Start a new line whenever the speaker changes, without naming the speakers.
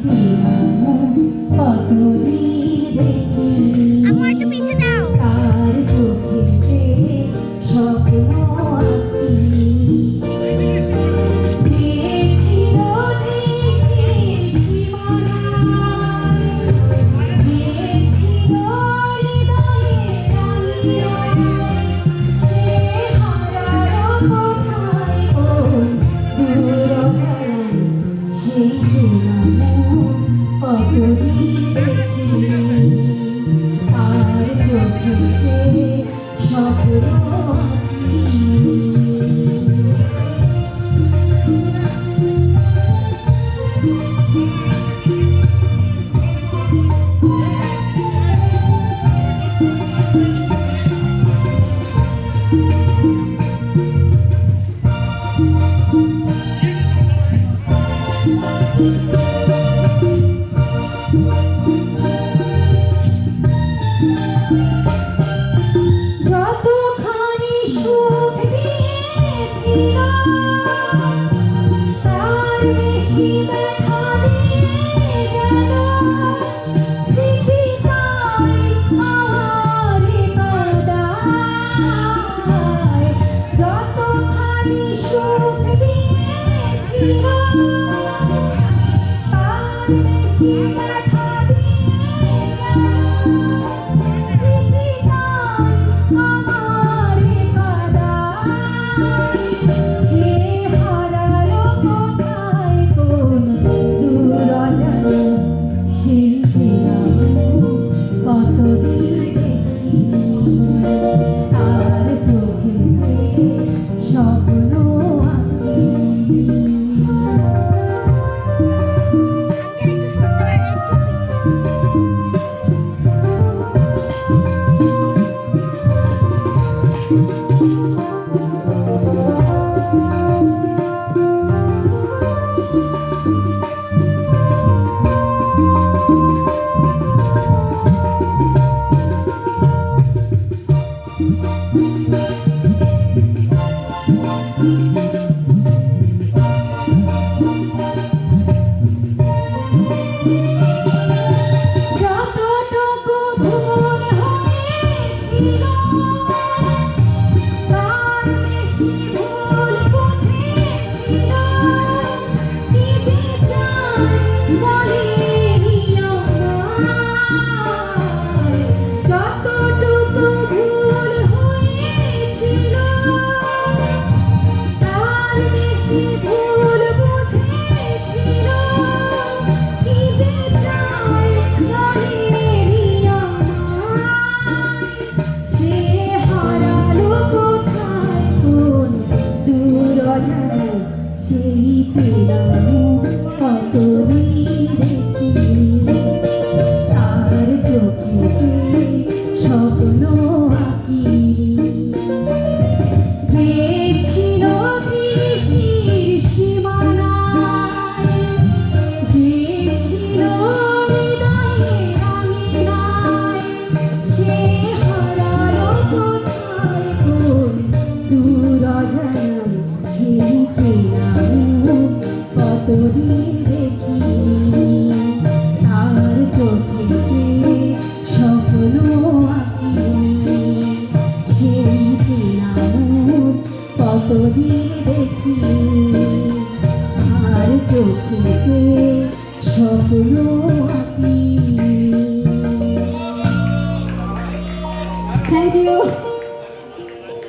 西凉国破 Thank you. you. কতদিন দেখি তার চোখে যে সকল আঁকিনি সেই চেনা কতদিন দেখি তার চোখে যে সকল